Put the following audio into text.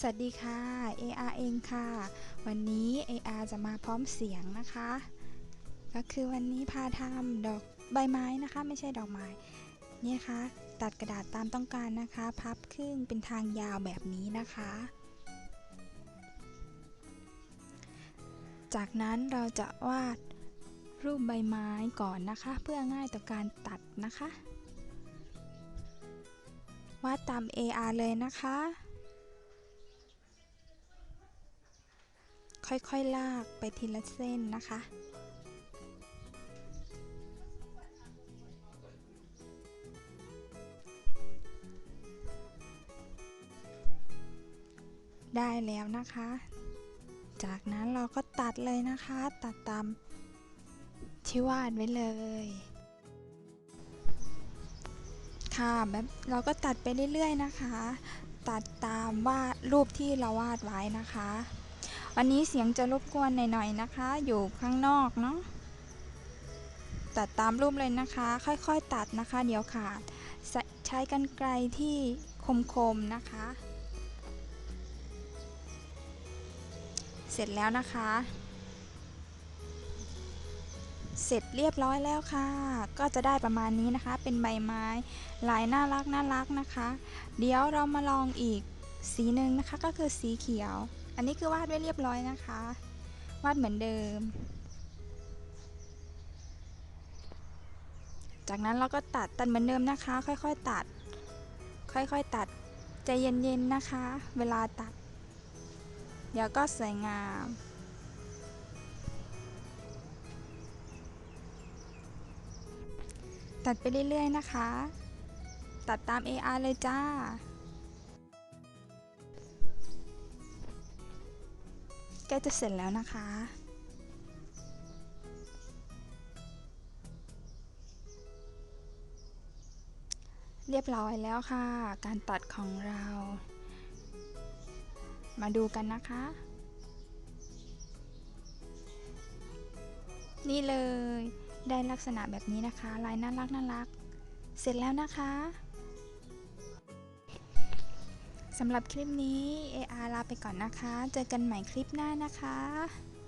สวัสดีค่ะ AR เองค่ะ วันนี้ AR จะมาพร้อมเสียงนะคะ ก็คือวันนี้พาทำดอกใบไม้นะคะ ไม่ใช่ดอกไม้เนี่ยค่ะตัดกระดาษตามต้องการนะคะ พับครึ่งเป็นทางยาวแบบนี้นะคะ จากนั้นเราจะวาดรูปใบไม้ก่อนนะคะ เพื่อง่ายต่อการตัดนะคะ วาดตาม AR เลยนะคะ ค่อยๆลากไปทีละเส้นนะคะ ได้แล้วนะคะ จากนั้นเราก็ตัดเลยนะคะ ตัดตามที่วาดไว้เลยค่ะแบบเราก็ตัดไปเรื่อยๆนะคะ ตัดตามวาดรูปที่เราวาดไว้นะคะ วันนี้เสียงจะรบกวนหน่อยๆนะคะ อยู่ข้างนอกเนาะตัดตามรูปเลยนะคะ ค่อยๆตัดนะคะ เดี๋ยวขาดใช้ใช้กันไกลที่คมๆนะคะ เสร็จแล้วนะคะ เสร็จเรียบร้อยแล้วค่ะ ก็จะได้ประมาณนี้นะคะ เป็นใบไม้ลายน่ารักน่ารักนะคะ เดี๋ยวเรามาลองอีกสีหนึ่งนะคะก็คือสีเขียว อันนี้คือวาดไว้เรียบร้อยนะคะ วาดเหมือนเดิม จากนั้นเราก็ตัดตัดเหมือนเดิมนะคะ ค่อยๆตัด ค่อยๆตัดใจเย็นๆนะคะ เวลาตัด เดี๋ยวก็สวยงามตัดไปเรื่อยๆนะคะ ตัดตาม AR เลยจ้า ล้จะเสร็จแล้วนะคะ เรียบร้อยแล้วค่ะ การตัดของเรา มาดูกันนะคะ นี่เลยได้ลักษณะแบบนี้นะคะ ลายน่ารักน่ารัก เสร็จแล้วนะคะ สำหรับคลิปนี้ AR ลาไปก่อนนะคะ เจอกันใหม่คลิปหน้านะคะ